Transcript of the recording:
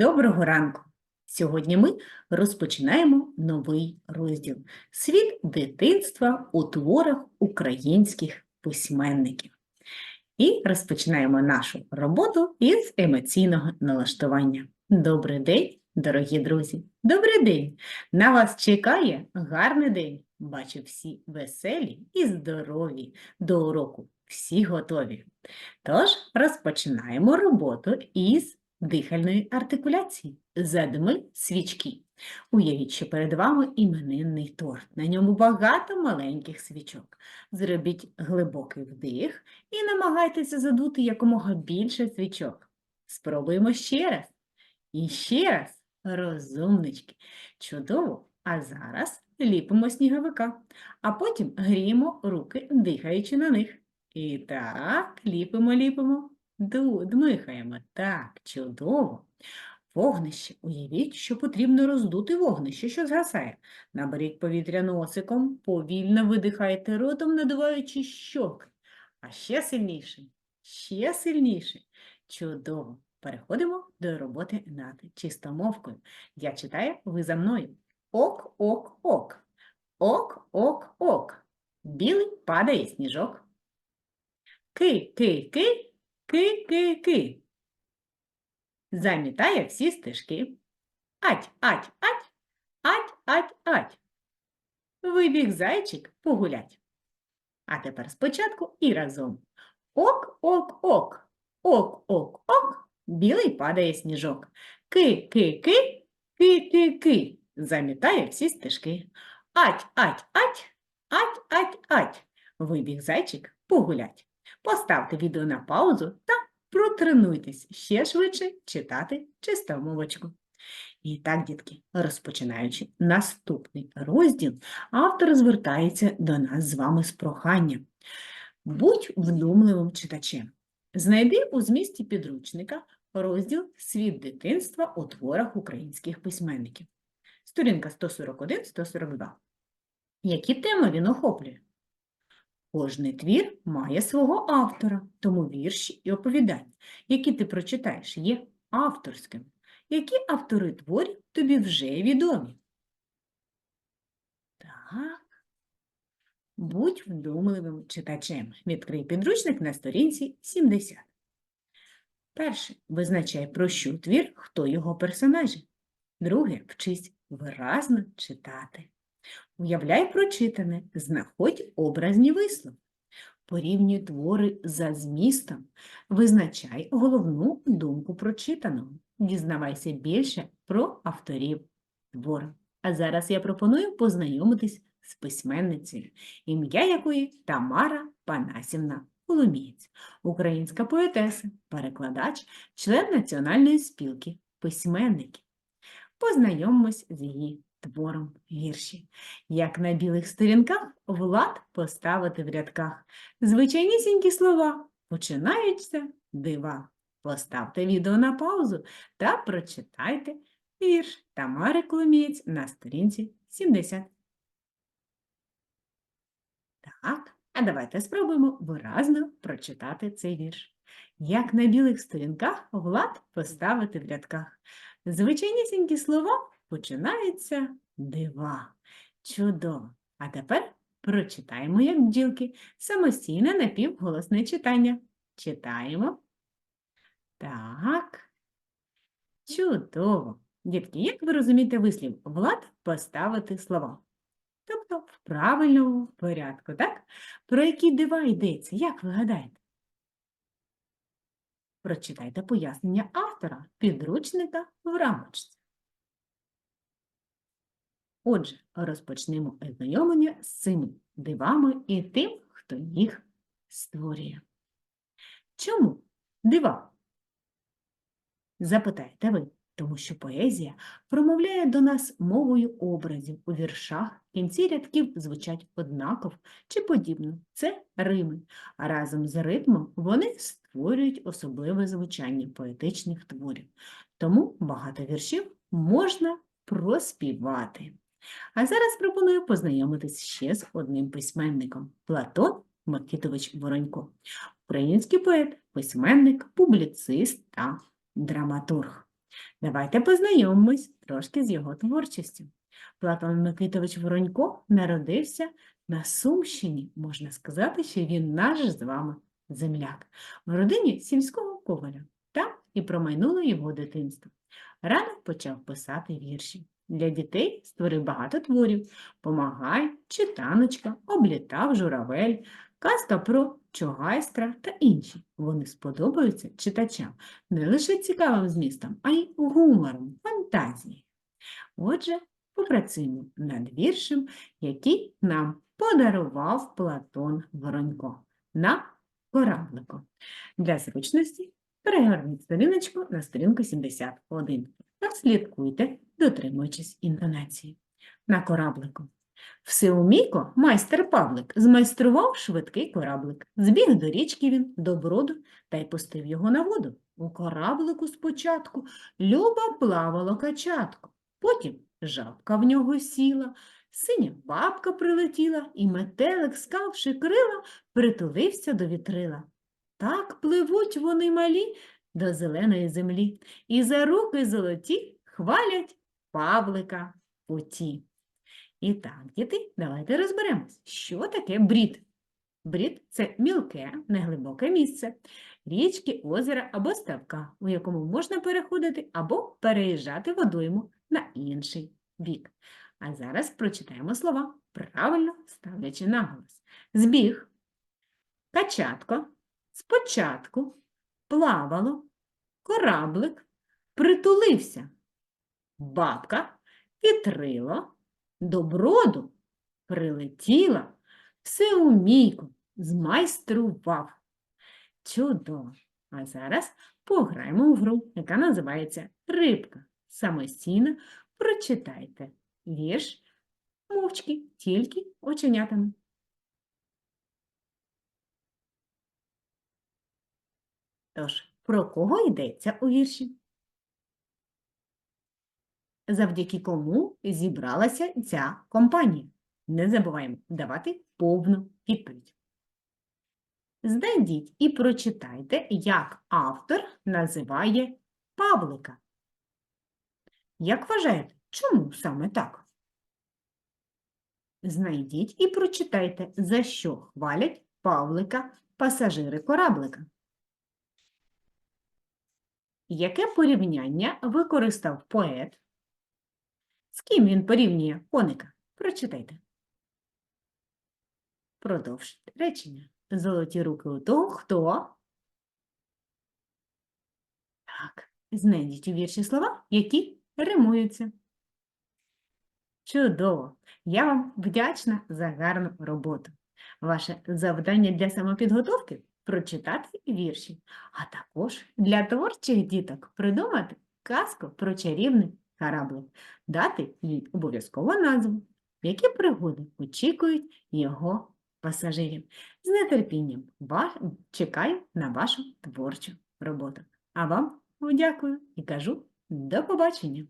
Доброго ранку! Сьогодні ми розпочинаємо новий розділ Світ дитинства у творах українських письменників. І розпочинаємо нашу роботу із емоційного налаштування. Добрий день, дорогі друзі! Добрий день! На вас чекає гарний день. Бачу всі веселі і здорові до уроку. Всі готові. Тож розпочинаємо роботу із дихальної артикуляції. Задми свічки. Уявіть, що перед вами іменинний торт. На ньому багато маленьких свічок. Зробіть глибокий вдих і намагайтеся задути якомога більше свічок. Спробуємо ще раз. І ще раз. Розумнички. Чудово. А зараз ліпимо сніговика, а потім гріємо руки, дихаючи на них. І так, ліпимо, ліпимо. Дмихаємо. Так, чудово. Вогнище. Уявіть, що потрібно роздути вогнище, що згасає. Наберіть повітря носиком, повільно видихайте ротом, надуваючи щоки. А ще сильніше, ще сильніше. Чудово. Переходимо до роботи над чистомовкою. Я читаю, ви за мною. Ок, ок, ок. Ок, ок, ок. Білий падає сніжок. Ки, ки, ки, Ки-ки-ки. Замітає всі стежки. Ать, ать, ать, ать, ать, ать. Вибіг зайчик погулять. А тепер спочатку і разом. Ок, ок, ок. Ок, ок, ок. Білий падає сніжок. Ки-ки-ки, ки-ки-ки. Замітає всі стежки. Ать, ать, ать, ать, ать, ать. Вибіг зайчик погулять. Поставте відео на паузу та протренуйтесь ще швидше читати чистомовочку. І так, дітки, розпочинаючи наступний розділ, автор звертається до нас з вами з проханням. Будь вдумливим читачем. Знайди у змісті підручника розділ Світ дитинства у творах українських письменників. Сторінка 141-142. Які теми він охоплює? Кожний твір має свого автора, тому вірші і оповідання, які ти прочитаєш, є авторськими. Які автори творів тобі вже відомі? Так. Будь вдумливим читачем. Відкрий підручник на сторінці 70. Перше. Визначай, про що твір, хто його персонажі. Друге. Вчись виразно читати. Уявляй прочитане, знаходь образні вислови. Порівнюй твори за змістом, визначай головну думку прочитаного. Дізнавайся більше про авторів твору. А зараз я пропоную познайомитись з письменницею, ім'я якої Тамара Панасівна Коломієць, українська поетеса, перекладач, член Національної спілки письменників. Познайомимось з її твором вірші. Як на білих сторінках влад поставити в рядках. Звичайнісінькі слова починаються дива. Поставте відео на паузу та прочитайте вірш Тамари Коломієць на сторінці 70. Так, а давайте спробуємо виразно прочитати цей вірш. Як на білих сторінках влад поставити в рядках. Звичайнісінькі слова починаються дива. Чудово! А тепер прочитаємо, як бджілки, самостійне напівголосне читання. Читаємо. Так. Чудово. Дітки, як ви розумієте вислів? Влад поставити слова. Тобто в правильному порядку, так? Про які дива йдеться, як ви гадаєте? Прочитайте пояснення автора підручника в рамочці. Отже, розпочнемо ознайомлення з цими дивами і тим, хто їх створює. Чому дива? Запитаєте ви, тому що поезія промовляє до нас мовою образів у віршах, кінці рядків звучать однаково чи подібно. Це рими, а разом з ритмом вони створюють особливе звучання поетичних творів. Тому багато віршів можна проспівати. А зараз пропоную познайомитись ще з одним письменником Платон Микитович Воронько, український поет, письменник, публіцист та драматург. Давайте познайомимось трошки з його творчістю. Платон Микитович Воронько народився на Сумщині. Можна сказати, що він наш з вами земляк. В родині сільського коваля. Там і промайнуло його дитинство. Рано почав писати вірші. Для дітей створив багато творів. Помагай, читаночка, облітав журавель, казка про чогайстра та інші. Вони сподобаються читачам не лише цікавим змістом, а й гумором, фантазією. Отже, попрацюємо над віршем, який нам подарував Платон Воронько на кораблику. Для зручності перегорніть сторіночку на сторінку 71 та слідкуйте, дотримуючись інтонації. На кораблику. Всеумійко майстер Павлик змайстрував швидкий кораблик. Збіг до річки він, до броду, та й пустив його на воду. У кораблику спочатку Люба плавало качатко, потім жабка в нього сіла, синя бабка прилетіла, і метелик, скавши крила, притулився до вітрила. Так пливуть вони малі до зеленої землі, і за руки золоті хвалять Павлика путі. І так, діти, давайте розберемось, що таке брід. Брід – це мілке, неглибоке місце, річки, озера або ставка, у якому можна переходити або переїжджати водойму на інший бік. А зараз прочитаємо слова, правильно ставлячи наголос. Збіг, качатко, спочатку, плавало, кораблик, притулився, бабка, вітрило, до броду прилетіла, все умійку змайстрував. Чудово! А зараз пограємо у гру, яка називається Рибка. Самостійно прочитайте вірш мовчки, тільки оченятами. Тож, про кого йдеться у вірші? Завдяки кому зібралася ця компанія? Не забуваємо давати повну відповідь. Знайдіть і прочитайте, як автор називає Павлика. Як вважаєте, чому саме так? Знайдіть і прочитайте, за що хвалять Павлика пасажири кораблика. Яке порівняння використав поет? З ким він порівнює коника? Прочитайте. Продовжуйте речення. Золоті руки у того, хто? Так, знайдіть у вірші слова, які римуються. Чудово! Я вам вдячна за гарну роботу. Ваше завдання для самопідготовки прочитати вірші, а також для творчих діток придумати казку про чарівний кораблик, дати їй обов'язково назву, які пригоди очікують його пасажирів. З нетерпінням чекаю на вашу творчу роботу. А вам дякую і кажу до побачення!